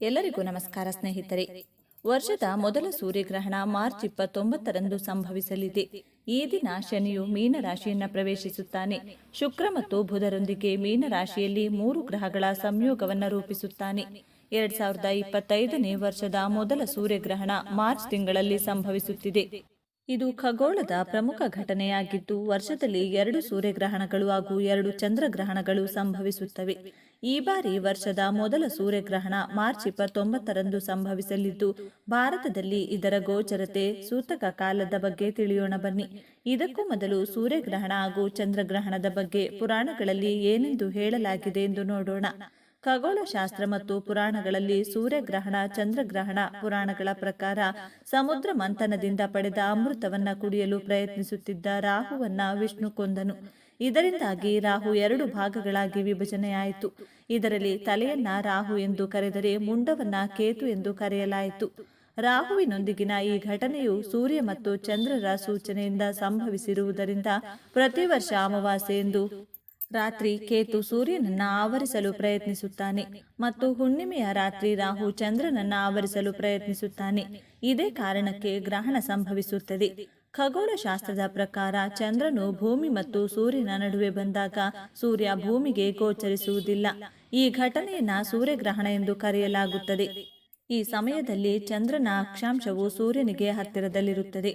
ಎಲ್ಲರಿಗೂ ನಮಸ್ಕಾರ, ಸ್ನೇಹಿತರೆ. ವರ್ಷದ ಮೊದಲ ಸೂರ್ಯಗ್ರಹಣ ಮಾರ್ಚ್ ಇಪ್ಪತ್ತೊಂಬತ್ತರಂದು ಸಂಭವಿಸಲಿದೆ. ಈ ದಿನ ಶನಿಯು ಮೀನರಾಶಿಯನ್ನ ಪ್ರವೇಶಿಸುತ್ತಾನೆ. ಶುಕ್ರ ಮತ್ತು ಬುಧರೊಂದಿಗೆ ಮೀನರಾಶಿಯಲ್ಲಿ ಮೂರು ಗ್ರಹಗಳ ಸಂಯೋಗವನ್ನು ರೂಪಿಸುತ್ತಾನೆ. ಎರಡ್ ಸಾವಿರದ ಇಪ್ಪತ್ತೈದನೇ ವರ್ಷದ ಮೊದಲ ಸೂರ್ಯಗ್ರಹಣ ಮಾರ್ಚ್ ತಿಂಗಳಲ್ಲಿ ಸಂಭವಿಸುತ್ತಿದೆ. ಇದು ಖಗೋಳದ ಪ್ರಮುಖ ಘಟನೆಯಾಗಿದ್ದು, ವರ್ಷದಲ್ಲಿ ಎರಡು ಸೂರ್ಯಗ್ರಹಣಗಳು ಹಾಗೂ ಎರಡು ಚಂದ್ರಗ್ರಹಣಗಳು ಸಂಭವಿಸುತ್ತವೆ. ಈ ಬಾರಿ ವರ್ಷದ ಮೊದಲ ಸೂರ್ಯಗ್ರಹಣ ಮಾರ್ಚ್ ಇಪ್ಪತ್ತೊಂಬತ್ತರಂದು ಸಂಭವಿಸಲಿದ್ದು, ಭಾರತದಲ್ಲಿ ಇದರ ಗೋಚರತೆ ಸೂತಕ ಕಾಲದ ಬಗ್ಗೆ ತಿಳಿಯೋಣ ಬನ್ನಿ. ಇದಕ್ಕೂ ಮೊದಲು ಸೂರ್ಯಗ್ರಹಣ ಹಾಗೂ ಚಂದ್ರಗ್ರಹಣದ ಬಗ್ಗೆ ಪುರಾಣಗಳಲ್ಲಿ ಏನೆಂದು ಹೇಳಲಾಗಿದೆ ಎಂದು ನೋಡೋಣ. ಖಗೋಳಶಾಸ್ತ್ರ ಮತ್ತು ಪುರಾಣಗಳಲ್ಲಿ ಸೂರ್ಯಗ್ರಹಣ, ಚಂದ್ರಗ್ರಹಣ ಪುರಾಣಗಳ ಪ್ರಕಾರ ಸಮುದ್ರ ಮಂಥನದಿಂದ ಪಡೆದ ಅಮೃತವನ್ನ ಕುಡಿಯಲು ಪ್ರಯತ್ನಿಸುತ್ತಿದ್ದ ರಾಹುವನ್ನ ವಿಷ್ಣು ಕೊಂದನು. ಇದರಿಂದಾಗಿ ರಾಹು ಎರಡು ಭಾಗಗಳಾಗಿ ವಿಭಜನೆಯಾಯಿತು. ಇದರಲ್ಲಿ ತಲೆಯನ್ನ ರಾಹು ಎಂದು ಕರೆದರೆ ಮುಂಡವನ್ನ ಕೇತು ಎಂದು ಕರೆಯಲಾಯಿತು. ರಾಹುವಿನೊಂದಿಗಿನ ಈ ಘಟನೆಯು ಸೂರ್ಯ ಮತ್ತು ಚಂದ್ರರ ಸೂಚನೆಯಿಂದ ಸಂಭವಿಸಿರುವುದರಿಂದ ಪ್ರತಿ ವರ್ಷ ಅಮಾವಾಸ್ಯೆ ಎಂದು ರಾತ್ರಿ ಕೇತು ಸೂರ್ಯನನ್ನ ಆವರಿಸಲು ಪ್ರಯತ್ನಿಸುತ್ತಾನೆ ಮತ್ತು ಹುಣ್ಣಿಮೆಯ ರಾತ್ರಿ ರಾಹು ಚಂದ್ರನನ್ನ ಆವರಿಸಲು ಪ್ರಯತ್ನಿಸುತ್ತಾನೆ. ಇದೇ ಕಾರಣಕ್ಕೆ ಗ್ರಹಣ ಸಂಭವಿಸುತ್ತದೆ. ಖಗೋಳಶಾಸ್ತ್ರದ ಪ್ರಕಾರ ಚಂದ್ರನು ಭೂಮಿ ಮತ್ತು ಸೂರ್ಯನ ನಡುವೆ ಬಂದಾಗ ಸೂರ್ಯ ಭೂಮಿಗೆ ಗೋಚರಿಸುವುದಿಲ್ಲ. ಈ ಘಟನೆಯನ್ನ ಸೂರ್ಯಗ್ರಹಣ ಎಂದು ಕರೆಯಲಾಗುತ್ತದೆ. ಈ ಸಮಯದಲ್ಲಿ ಚಂದ್ರನ ಅಕ್ಷಾಂಶವು ಸೂರ್ಯನಿಗೆ ಹತ್ತಿರದಲ್ಲಿರುತ್ತದೆ.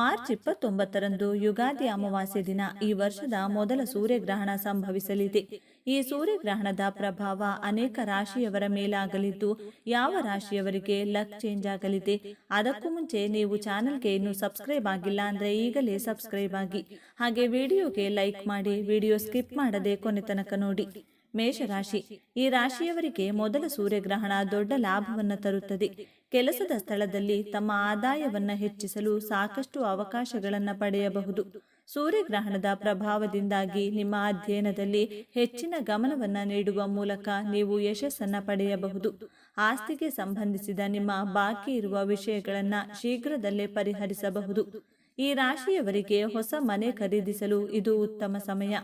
ಮಾರ್ಚ್ ಇಪ್ಪತ್ತೊಂಬತ್ತರಂದು ಯುಗಾದಿ ಅಮಾವಾಸ್ಯೆ ದಿನ ಈ ವರ್ಷದ ಮೊದಲ ಸೂರ್ಯಗ್ರಹಣ ಸಂಭವಿಸಲಿದೆ. ಈ ಸೂರ್ಯಗ್ರಹಣದ ಪ್ರಭಾವ ಅನೇಕ ರಾಶಿಯವರ ಮೇಲಾಗಲಿದ್ದು, ಯಾವ ರಾಶಿಯವರಿಗೆ ಲಕ್ ಚೇಂಜ್ ಆಗಲಿದೆ, ಅದಕ್ಕೂ ಮುಂಚೆ ನೀವು ಚಾನೆಲ್ಗೆ ಇನ್ನೂ ಸಬ್ಸ್ಕ್ರೈಬ್ ಆಗಿಲ್ಲ ಅಂದ್ರೆ ಈಗಲೇ ಸಬ್ಸ್ಕ್ರೈಬ್ ಆಗಿ. ಹಾಗೆ ವಿಡಿಯೋಗೆ ಲೈಕ್ ಮಾಡಿ, ವಿಡಿಯೋ ಸ್ಕಿಪ್ ಮಾಡದೆ ಕೊನೆ ತನಕ ನೋಡಿ. ಮೇಷರಾಶಿ. ಈ ರಾಶಿಯವರಿಗೆ ಮೊದಲ ಸೂರ್ಯಗ್ರಹಣ ದೊಡ್ಡ ಲಾಭವನ್ನು ತರುತ್ತದೆ. ಕೆಲಸದ ಸ್ಥಳದಲ್ಲಿ ತಮ್ಮ ಆದಾಯವನ್ನು ಹೆಚ್ಚಿಸಲು ಸಾಕಷ್ಟು ಅವಕಾಶಗಳನ್ನು ಪಡೆಯಬಹುದು. ಸೂರ್ಯಗ್ರಹಣದ ಪ್ರಭಾವದಿಂದಾಗಿ ನಿಮ್ಮ ಅಧ್ಯಯನದಲ್ಲಿ ಹೆಚ್ಚಿನ ಗಮನವನ್ನು ನೀಡುವ ಮೂಲಕ ನೀವು ಯಶಸ್ಸನ್ನು ಪಡೆಯಬಹುದು. ಆಸ್ತಿಗೆ ಸಂಬಂಧಿಸಿದ ನಿಮ್ಮ ಬಾಕಿ ಇರುವ ವಿಷಯಗಳನ್ನು ಶೀಘ್ರದಲ್ಲೇ ಪರಿಹರಿಸಬಹುದು. ಈ ರಾಶಿಯವರಿಗೆ ಹೊಸ ಮನೆ ಖರೀದಿಸಲು ಇದು ಉತ್ತಮ ಸಮಯ.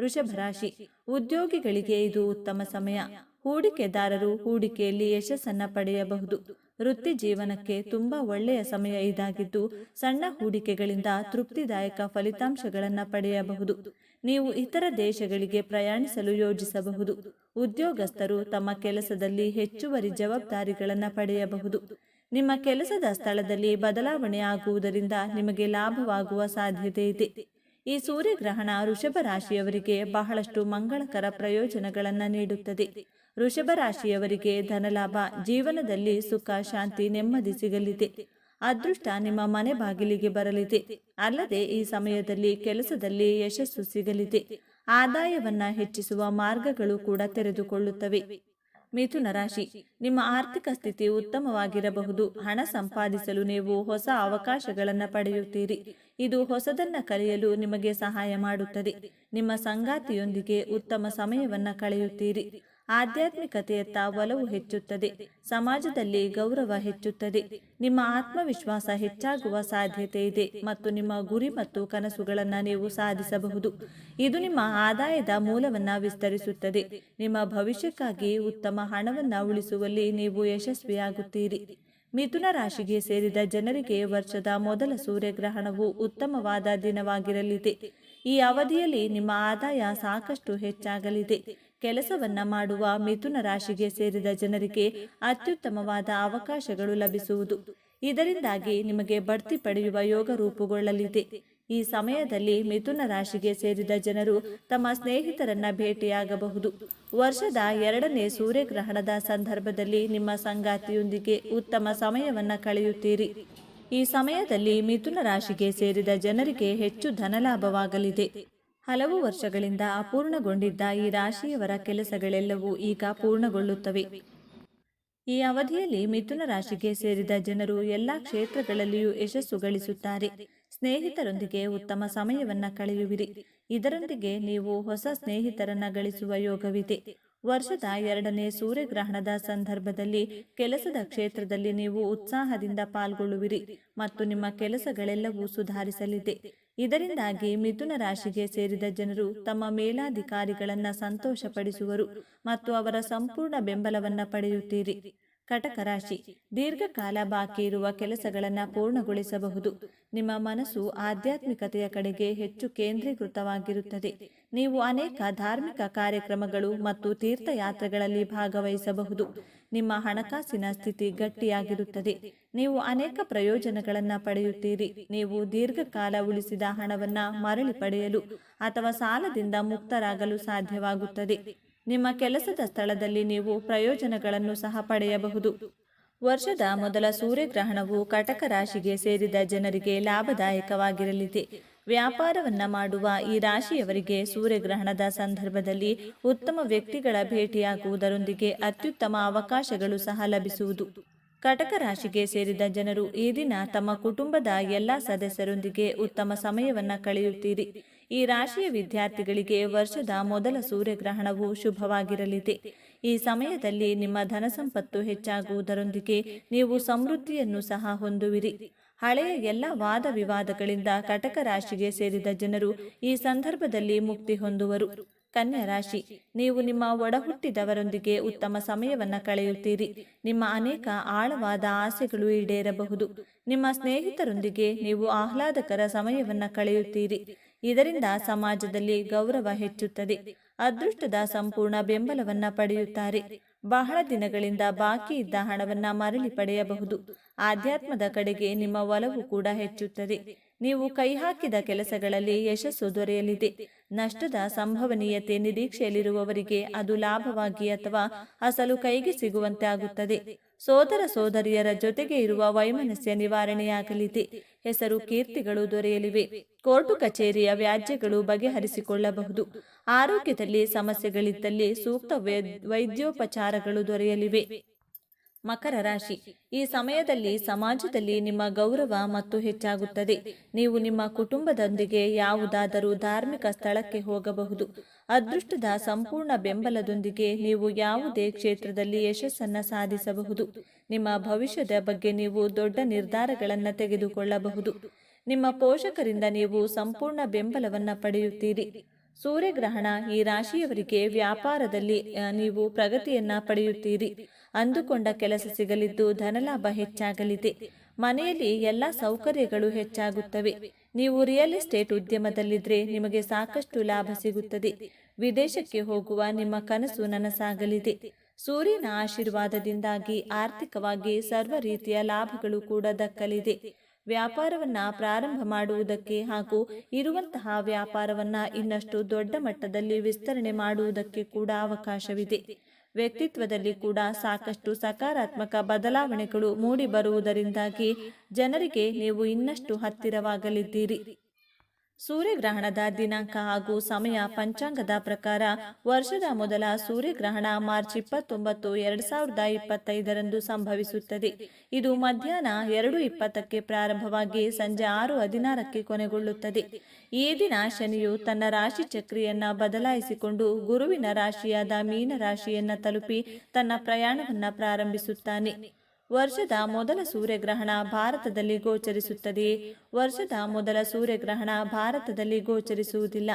ವೃಷಭ ರಾಶಿ ಉದ್ಯೋಗಿಗಳಿಗೆ ಇದು ಉತ್ತಮ ಸಮಯ. ಹೂಡಿಕೆದಾರರು ಹೂಡಿಕೆಯಲ್ಲಿ ಯಶಸ್ಸನ್ನ ಪಡೆಯಬಹುದು. ವೃತ್ತಿ ಜೀವನಕ್ಕೆ ತುಂಬಾ ಒಳ್ಳೆಯ ಸಮಯ ಇದಾಗಿದ್ದು, ಸಣ್ಣ ಹೂಡಿಕೆಗಳಿಂದ ತೃಪ್ತಿದಾಯಕ ಫಲಿತಾಂಶಗಳನ್ನು ಪಡೆಯಬಹುದು. ನೀವು ಇತರ ದೇಶಗಳಿಗೆ ಪ್ರಯಾಣಿಸಲು ಯೋಜಿಸಬಹುದು. ಉದ್ಯೋಗಸ್ಥರು ತಮ್ಮ ಕೆಲಸದಲ್ಲಿ ಹೆಚ್ಚುವರಿ ಜವಾಬ್ದಾರಿಗಳನ್ನು ಪಡೆಯಬಹುದು. ನಿಮ್ಮ ಕೆಲಸದ ಸ್ಥಳದಲ್ಲಿ ಬದಲಾವಣೆ ಆಗುವುದರಿಂದ ನಿಮಗೆ ಲಾಭವಾಗುವ ಸಾಧ್ಯತೆ ಇದೆ. ಈ ಸೂರ್ಯಗ್ರಹಣ ಋಷಭ ರಾಶಿಯವರಿಗೆ ಬಹಳಷ್ಟು ಮಂಗಳಕರ ಪ್ರಯೋಜನಗಳನ್ನು ನೀಡುತ್ತದೆ. ಋಷಭ ರಾಶಿಯವರಿಗೆ ಧನಲಾಭ, ಜೀವನದಲ್ಲಿ ಸುಖ, ಶಾಂತಿ ನೆಮ್ಮದಿ ಸಿಗಲಿದೆ. ಅದೃಷ್ಟ ನಿಮ್ಮ ಮನೆ ಬಾಗಿಲಿಗೆ ಬರಲಿದೆ. ಅಲ್ಲದೆ ಈ ಸಮಯದಲ್ಲಿ ಕೆಲಸದಲ್ಲಿ ಯಶಸ್ಸು ಸಿಗಲಿದೆ. ಆದಾಯವನ್ನ ಹೆಚ್ಚಿಸುವ ಮಾರ್ಗಗಳು ಕೂಡ ತೆರೆದುಕೊಳ್ಳುತ್ತವೆ. ಮಿಥುನ ರಾಶಿ. ನಿಮ್ಮ ಆರ್ಥಿಕ ಸ್ಥಿತಿ ಉತ್ತಮವಾಗಿರಬಹುದು. ಹಣ ಸಂಪಾದಿಸಲು ನೀವು ಹೊಸ ಅವಕಾಶಗಳನ್ನು ಪಡೆಯುತ್ತೀರಿ. ಇದು ಹೊಸದನ್ನ ಕಲಿಯಲು ನಿಮಗೆ ಸಹಾಯ ಮಾಡುತ್ತದೆ. ನಿಮ್ಮ ಸಂಗಾತಿಯೊಂದಿಗೆ ಉತ್ತಮ ಸಮಯವನ್ನ ಕಳೆಯುತ್ತೀರಿ. ಆಧ್ಯಾತ್ಮಿಕತೆಯತ್ತ ಒಲವು ಹೆಚ್ಚುತ್ತದೆ, ಸಮಾಜದಲ್ಲಿ ಗೌರವ ಹೆಚ್ಚುತ್ತದೆ, ನಿಮ್ಮ ಆತ್ಮವಿಶ್ವಾಸ ಹೆಚ್ಚಾಗುವ ಸಾಧ್ಯತೆ ಇದೆ ಮತ್ತು ನಿಮ್ಮ ಗುರಿ ಮತ್ತು ಕನಸುಗಳನ್ನು ನೀವು ಸಾಧಿಸಬಹುದು. ಇದು ನಿಮ್ಮ ಆದಾಯದ ಮೂಲವನ್ನು ವಿಸ್ತರಿಸುತ್ತದೆ, ನಿಮ್ಮ ಭವಿಷ್ಯಕ್ಕಾಗಿ ಉತ್ತಮ ಹಣವನ್ನು ಉಳಿಸುವಲ್ಲಿ ನೀವು ಯಶಸ್ವಿಯಾಗುತ್ತೀರಿ. ಮಿಥುನ ರಾಶಿಗೆ ಸೇರಿದ ಜನರಿಗೆ ವರ್ಷದ ಮೊದಲ ಸೂರ್ಯಗ್ರಹಣವು ಉತ್ತಮವಾದ ದಿನವಾಗಿರಲಿದೆ. ಈ ಅವಧಿಯಲ್ಲಿ ನಿಮ್ಮ ಆದಾಯ ಸಾಕಷ್ಟು ಹೆಚ್ಚಾಗಲಿದೆ. ಕೆಲಸವನ್ನ ಮಾಡುವ ಮಿಥುನ ರಾಶಿಗೆ ಸೇರಿದ ಜನರಿಗೆ ಅತ್ಯುತ್ತಮವಾದ ಅವಕಾಶಗಳು ಲಭಿಸುವುದು. ಇದರಿಂದಾಗಿ ನಿಮಗೆ ಬಡ್ತಿ ಪಡೆಯುವ ಯೋಗ ರೂಪುಗೊಳ್ಳಲಿದೆ. ಈ ಸಮಯದಲ್ಲಿ ಮಿಥುನ ರಾಶಿಗೆ ಸೇರಿದ ಜನರು ತಮ್ಮ ಸ್ನೇಹಿತರನ್ನ ಭೇಟಿಯಾಗಬಹುದು. ವರ್ಷದ ಎರಡನೇ ಸೂರ್ಯಗ್ರಹಣದ ಸಂದರ್ಭದಲ್ಲಿ ನಿಮ್ಮ ಸಂಗಾತಿಯೊಂದಿಗೆ ಉತ್ತಮ ಸಮಯವನ್ನ ಕಳೆಯುತ್ತೀರಿ. ಈ ಸಮಯದಲ್ಲಿ ಮಿಥುನ ರಾಶಿಗೆ ಸೇರಿದ ಜನರಿಗೆ ಹೆಚ್ಚು ಧನಲಾಭವಾಗಲಿದೆ. ಹಲವು ವರ್ಷಗಳಿಂದ ಅಪೂರ್ಣಗೊಂಡಿದ್ದ ಈ ರಾಶಿಯವರ ಕೆಲಸಗಳೆಲ್ಲವೂ ಈಗ ಪೂರ್ಣಗೊಳ್ಳುತ್ತವೆ. ಈ ಅವಧಿಯಲ್ಲಿ ಮಿಥುನ ರಾಶಿಗೆ ಸೇರಿದ ಜನರು ಎಲ್ಲ ಕ್ಷೇತ್ರಗಳಲ್ಲಿಯೂ ಯಶಸ್ಸು ಗಳಿಸುತ್ತಾರೆ. ಸ್ನೇಹಿತರೊಂದಿಗೆ ಉತ್ತಮ ಸಮಯವನ್ನ ಕಳೆಯುವಿರಿ. ಇದರೊಂದಿಗೆ ನೀವು ಹೊಸ ಸ್ನೇಹಿತರನ್ನ ಗಳಿಸುವ ಯೋಗವಿದೆ. ವರ್ಷದ ಎರಡನೇ ಸೂರ್ಯಗ್ರಹಣದ ಸಂದರ್ಭದಲ್ಲಿ ಕೆಲಸದ ಕ್ಷೇತ್ರದಲ್ಲಿ ನೀವು ಉತ್ಸಾಹದಿಂದ ಪಾಲ್ಗೊಳ್ಳುವಿರಿ ಮತ್ತು ನಿಮ್ಮ ಕೆಲಸಗಳೆಲ್ಲವೂ ಸುಧಾರಿಸಲಿದೆ. ಇದರಿಂದಾಗಿ ಮಿಥುನ ರಾಶಿಗೆ ಸೇರಿದ ಜನರು ತಮ್ಮ ಮೇಲಾಧಿಕಾರಿಗಳನ್ನ ಸಂತೋಷಪಡಿಸುವರು ಮತ್ತು ಅವರ ಸಂಪೂರ್ಣ ಬೆಂಬಲವನ್ನ ಪಡೆಯುತ್ತೀರಿ. ಕಟಕ ರಾಶಿ, ದೀರ್ಘಕಾಲ ಬಾಕಿ ಇರುವ ಕೆಲಸಗಳನ್ನು ಪೂರ್ಣಗೊಳಿಸಬಹುದು. ನಿಮ್ಮ ಮನಸ್ಸು ಆಧ್ಯಾತ್ಮಿಕತೆಯ ಕಡೆಗೆ ಹೆಚ್ಚು ಕೇಂದ್ರೀಕೃತವಾಗಿರುತ್ತದೆ. ನೀವು ಅನೇಕ ಧಾರ್ಮಿಕ ಕಾರ್ಯಕ್ರಮಗಳು ಮತ್ತು ತೀರ್ಥಯಾತ್ರೆಗಳಲ್ಲಿ ಭಾಗವಹಿಸಬಹುದು. ನಿಮ್ಮ ಹಣಕಾಸಿನ ಸ್ಥಿತಿ ಗಟ್ಟಿಯಾಗಿರುತ್ತದೆ. ನೀವು ಅನೇಕ ಪ್ರಯೋಜನಗಳನ್ನು ಪಡೆಯುತ್ತೀರಿ. ನೀವು ದೀರ್ಘಕಾಲ ಉಳಿಸಿದ ಹಣವನ್ನು ಮರಳಿ ಪಡೆಯಲು ಅಥವಾ ಸಾಲದಿಂದ ಮುಕ್ತರಾಗಲು ಸಾಧ್ಯವಾಗುತ್ತದೆ. ನಿಮ್ಮ ಕೆಲಸದ ಸ್ಥಳದಲ್ಲಿ ನೀವು ಪ್ರಯೋಜನಗಳನ್ನು ಸಹ ಪಡೆಯಬಹುದು. ವರ್ಷದ ಮೊದಲ ಸೂರ್ಯಗ್ರಹಣವು ಕಟಕ ರಾಶಿಗೆ ಸೇರಿದ ಜನರಿಗೆ ಲಾಭದಾಯಕವಾಗಿರಲಿದೆ. ವ್ಯಾಪಾರವನ್ನ ಮಾಡುವ ಈ ರಾಶಿಯವರಿಗೆ ಸೂರ್ಯಗ್ರಹಣದ ಸಂದರ್ಭದಲ್ಲಿ ಉತ್ತಮ ವ್ಯಕ್ತಿಗಳ ಭೇಟಿಯಾಗುವುದರೊಂದಿಗೆ ಅತ್ಯುತ್ತಮ ಅವಕಾಶಗಳು ಸಹ ಲಭಿಸುವುದು. ಕಟಕ ರಾಶಿಗೆ ಸೇರಿದ ಜನರು ಈ ದಿನ ತಮ್ಮ ಕುಟುಂಬದ ಎಲ್ಲ ಸದಸ್ಯರೊಂದಿಗೆ ಉತ್ತಮ ಸಮಯವನ್ನ ಕಳೆಯುತ್ತೀರಿ. ಈ ರಾಶಿಯ ವಿದ್ಯಾರ್ಥಿಗಳಿಗೆ ವರ್ಷದ ಮೊದಲ ಸೂರ್ಯಗ್ರಹಣವು ಶುಭವಾಗಿರಲಿದೆ. ಈ ಸಮಯದಲ್ಲಿ ನಿಮ್ಮ ಧನ ಸಂಪತ್ತು ಹೆಚ್ಚಾಗುವುದರೊಂದಿಗೆ ನೀವು ಸಮೃದ್ಧಿಯನ್ನು ಸಹ ಹೊಂದುವಿರಿ. ಹಳೆಯ ಎಲ್ಲ ವಾದ ವಿವಾದಗಳಿಂದ ಕಟಕ ರಾಶಿಗೆ ಸೇರಿದ ಜನರು ಈ ಸಂದರ್ಭದಲ್ಲಿ ಮುಕ್ತಿ ಹೊಂದುವರು. ಕನ್ಯಾ ರಾಶಿ, ನೀವು ನಿಮ್ಮ ಒಡಹುಟ್ಟಿದವರೊಂದಿಗೆ ಉತ್ತಮ ಸಮಯವನ್ನ ಕಳೆಯುತ್ತೀರಿ. ನಿಮ್ಮ ಅನೇಕ ಆಳವಾದ ಆಸೆಗಳು ಈಡೇರಬಹುದು. ನಿಮ್ಮ ಸ್ನೇಹಿತರೊಂದಿಗೆ ನೀವು ಆಹ್ಲಾದಕರ ಸಮಯವನ್ನ ಕಳೆಯುತ್ತೀರಿ. ಇದರಿಂದ ಸಮಾಜದಲ್ಲಿ ಗೌರವ ಹೆಚ್ಚುತ್ತದೆ. ಅದೃಷ್ಟದ ಸಂಪೂರ್ಣ ಬೆಂಬಲವನ್ನ ಪಡೆಯುತ್ತಾರೆ. ಬಹಳ ದಿನಗಳಿಂದ ಬಾಕಿ ಇದ್ದ ಹಣವನ್ನ ಮರಳಿ ಪಡೆಯಬಹುದು. ಆಧ್ಯಾತ್ಮದ ಕಡೆಗೆ ನಿಮ್ಮ ಒಲವು ಕೂಡ ಹೆಚ್ಚುತ್ತದೆ. ನೀವು ಕೈ ಹಾಕಿದ ಕೆಲಸಗಳಲ್ಲಿ ಯಶಸ್ಸು ದೊರೆಯಲಿದೆ. ನಷ್ಟದ ಸಂಭವನೀಯತೆ ನಿರೀಕ್ಷೆಯಲ್ಲಿರುವವರಿಗೆ ಅದು ಲಾಭವಾಗಿ ಅಥವಾ ಅಸಲು ಕೈಗೆ ಸಿಗುವಂತೆ ಆಗುತ್ತದೆ. ಸೋದರ ಸೋದರಿಯರ ಜೊತೆಗೆ ಇರುವ ವೈಮನಸ್ಯ ನಿವಾರಣೆಯಾಗಲಿದೆ. ಹೆಸರು ಕೀರ್ತಿಗಳು ದೊರೆಯಲಿವೆ. ಕೋರ್ಟು ಕಚೇರಿಯ ವ್ಯಾಜ್ಯಗಳು ಬಗೆಹರಿಸಿಕೊಳ್ಳಬಹುದು. ಆರೋಗ್ಯದಲ್ಲಿ ಸಮಸ್ಯೆಗಳಿದ್ದಲ್ಲಿ ಸೂಕ್ತ ವೈದ್- ವೈದ್ಯೋಪಚಾರಗಳು ದೊರೆಯಲಿವೆ. ಮಕರ ರಾಶಿ. ಈ ಸಮಯದಲ್ಲಿ ಸಮಾಜದಲ್ಲಿ ನಿಮ್ಮ ಗೌರವ ಮತ್ತು ಹೆಚ್ಚಾಗುತ್ತದೆ. ನೀವು ನಿಮ್ಮ ಕುಟುಂಬದೊಂದಿಗೆ ಯಾವುದಾದರೂ ಧಾರ್ಮಿಕ ಸ್ಥಳಕ್ಕೆ ಹೋಗಬಹುದು. ಅದೃಷ್ಟದ ಸಂಪೂರ್ಣ ಬೆಂಬಲದೊಂದಿಗೆ ನೀವು ಯಾವುದೇ ಕ್ಷೇತ್ರದಲ್ಲಿ ಯಶಸ್ಸನ್ನು ಸಾಧಿಸಬಹುದು. ನಿಮ್ಮ ಭವಿಷ್ಯದ ಬಗ್ಗೆ ನೀವು ದೊಡ್ಡ ನಿರ್ಧಾರಗಳನ್ನು ತೆಗೆದುಕೊಳ್ಳಬಹುದು. ನಿಮ್ಮ ಪೋಷಕರಿಂದ ನೀವು ಸಂಪೂರ್ಣ ಬೆಂಬಲವನ್ನು ಪಡೆಯುತ್ತೀರಿ. ಸೂರ್ಯಗ್ರಹಣ ಈ ರಾಶಿಯವರಿಗೆ ವ್ಯಾಪಾರದಲ್ಲಿ ನೀವು ಪ್ರಗತಿಯನ್ನ ಪಡೆಯುತ್ತೀರಿ. ಅಂದುಕೊಂಡ ಕೆಲಸ ಸಿಗಲಿದ್ದು ಧನಲಾಭ ಹೆಚ್ಚಾಗಲಿದೆ. ಮನೆಯಲ್ಲಿ ಎಲ್ಲ ಸೌಕರ್ಯಗಳು ಹೆಚ್ಚಾಗುತ್ತವೆ. ನೀವು ರಿಯಲ್ ಎಸ್ಟೇಟ್ ಉದ್ಯಮದಲ್ಲಿದ್ದರೆ ನಿಮಗೆ ಸಾಕಷ್ಟು ಲಾಭ ಸಿಗುತ್ತದೆ. ವಿದೇಶಕ್ಕೆ ಹೋಗುವ ನಿಮ್ಮ ಕನಸು ನನಸಾಗಲಿದೆ. ಸೂರ್ಯನ ಆಶೀರ್ವಾದದಿಂದಾಗಿ ಆರ್ಥಿಕವಾಗಿ ಸರ್ವ ರೀತಿಯ ಲಾಭಗಳು ಕೂಡ ದಕ್ಕಲಿದೆ. ವ್ಯಾಪಾರವನ್ನ ಪ್ರಾರಂಭ ಮಾಡುವುದಕ್ಕೆ ಹಾಗೂ ಇರುವಂತಹ ವ್ಯಾಪಾರವನ್ನ ಇನ್ನಷ್ಟು ದೊಡ್ಡ ಮಟ್ಟದಲ್ಲಿ ವಿಸ್ತರಣೆ ಮಾಡುವುದಕ್ಕೆ ಕೂಡ ಅವಕಾಶವಿದೆ. ವ್ಯಕ್ತಿತ್ವದಲ್ಲಿ ಕೂಡ ಸಾಕಷ್ಟು ಸಕಾರಾತ್ಮಕ ಬದಲಾವಣೆಗಳು ಮೂಡಿಬರುವುದರಿಂದಾಗಿ ಜನರಿಗೆ ನೀವು ಇನ್ನಷ್ಟು ಹತ್ತಿರವಾಗಲಿದ್ದೀರಿ. ಸೂರ್ಯಗ್ರಹಣದ ದಿನಾಂಕ ಹಾಗೂ ಸಮಯ ಪಂಚಾಂಗದ ಪ್ರಕಾರ ವರ್ಷದ ಮೊದಲ ಸೂರ್ಯಗ್ರಹಣ ಮಾರ್ಚ್ ಇಪ್ಪತ್ತೊಂಬತ್ತು, ಎರಡ್ ಸಾವಿರದ ಇಪ್ಪತ್ತೈದರಂದು ಸಂಭವಿಸುತ್ತದೆ. ಇದು ಮಧ್ಯಾಹ್ನ ಎರಡು ಇಪ್ಪತ್ತಕ್ಕೆ ಪ್ರಾರಂಭವಾಗಿ ಸಂಜೆ ಆರು ಹದಿನಾರಕ್ಕೆ ಕೊನೆಗೊಳ್ಳುತ್ತದೆ. ಈ ದಿನ ಶನಿಯು ತನ್ನ ರಾಶಿ ಚಕ್ರಿಯನ್ನ ಬದಲಾಯಿಸಿಕೊಂಡು ಗುರುವಿನ ರಾಶಿಯಾದ ಮೀನ ರಾಶಿಯನ್ನ ತಲುಪಿ ತನ್ನ ಪ್ರಯಾಣವನ್ನ ಪ್ರಾರಂಭಿಸುತ್ತಾನೆ. ವರ್ಷದ ಮೊದಲ ಸೂರ್ಯಗ್ರಹಣ ಭಾರತದಲ್ಲಿ ಗೋಚರಿಸುತ್ತದೆ. ವರ್ಷದ ಮೊದಲ ಸೂರ್ಯಗ್ರಹಣ ಭಾರತದಲ್ಲಿ ಗೋಚರಿಸುವುದಿಲ್ಲ.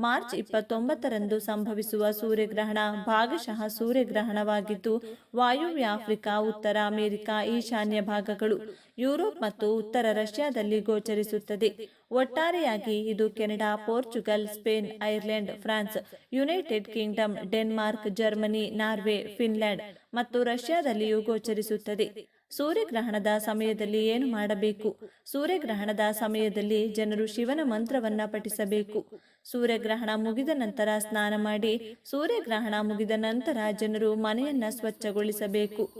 ಮಾರ್ಚ್ ಇಪ್ಪತ್ತೊಂಬತ್ತರಂದು ಸಂಭವಿಸುವ ಸೂರ್ಯಗ್ರಹಣ ಭಾಗಶಃ ಸೂರ್ಯಗ್ರಹಣವಾಗಿದ್ದು, ವಾಯುವ್ಯ ಆಫ್ರಿಕಾ, ಉತ್ತರ ಅಮೆರಿಕ, ಈಶಾನ್ಯ ಭಾಗಗಳು, ಯುರೋಪ್ ಮತ್ತು ಉತ್ತರ ರಷ್ಯಾದಲ್ಲಿ ಗೋಚರಿಸುತ್ತದೆ. ಒಟ್ಟಾರೆಯಾಗಿ ಇದು Canada, Portugal, Spain, Ireland, France, United Kingdom, Denmark, Germany, Norway, Finland ಮತ್ತು ರಷ್ಯಾದಲ್ಲಿಯೂ ಗೋಚರಿಸುತ್ತದೆ. ಸೂರ್ಯಗ್ರಹಣದ ಸಮಯದಲ್ಲಿ ಏನು ಮಾಡಬೇಕು? ಸೂರ್ಯಗ್ರಹಣದ ಸಮಯದಲ್ಲಿ ಜನರು ಶಿವನ ಮಂತ್ರವನ್ನ ಪಠಿಸಬೇಕು. ಸೂರ್ಯಗ್ರಹಣ ಮುಗಿದ ನಂತರ ಸ್ನಾನ ಮಾಡಿ, ಸೂರ್ಯಗ್ರಹಣ ಮುಗಿದ ನಂತರ ಜನರು ಮನೆಯನ್ನ ಸ್ವಚ್ಛಗೊಳಿಸಬೇಕು.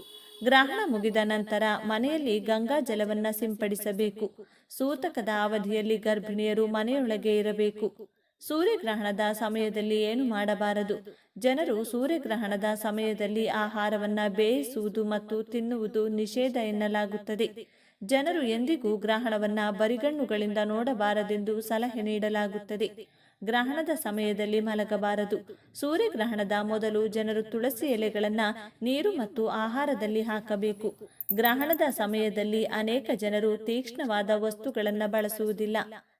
ಗ್ರಹಣ ಮುಗಿದ ನಂತರ ಮನೆಯಲ್ಲಿ ಗಂಗಾ ಜಲವನ್ನ ಸಿಂಪಡಿಸಬೇಕು. ಸೂತಕದ ಅವಧಿಯಲ್ಲಿ ಗರ್ಭಿಣಿಯರು ಮನೆಯೊಳಗೆ ಇರಬೇಕು. ಸೂರ್ಯಗ್ರಹಣದ ಸಮಯದಲ್ಲಿ ಏನು ಮಾಡಬಾರದು? ಜನರು ಸೂರ್ಯಗ್ರಹಣದ ಸಮಯದಲ್ಲಿ ಆಹಾರವನ್ನು ಬೇಯಿಸುವುದು ಮತ್ತು ತಿನ್ನುವುದು ನಿಷೇಧ ಎನ್ನಲಾಗುತ್ತದೆ. ಜನರು ಎಂದಿಗೂ ಗ್ರಹಣವನ್ನು ಬರಿಗಣ್ಣುಗಳಿಂದ ನೋಡಬಾರದೆಂದು ಸಲಹೆ ನೀಡಲಾಗುತ್ತದೆ. ಗ್ರಹಣದ ಸಮಯದಲ್ಲಿ ಮಲಗಬಾರದು. ಸೂರ್ಯಗ್ರಹಣದ ಮೊದಲು ಜನರು ತುಳಸಿ ಎಲೆಗಳನ್ನು ನೀರು ಮತ್ತು ಆಹಾರದಲ್ಲಿ ಹಾಕಬೇಕು. ಗ್ರಹಣದ ಸಮಯದಲ್ಲಿ ಅನೇಕ ಜನರು ತೀಕ್ಷ್ಣವಾದ ವಸ್ತುಗಳನ್ನು ಬಳಸುವುದಿಲ್ಲ.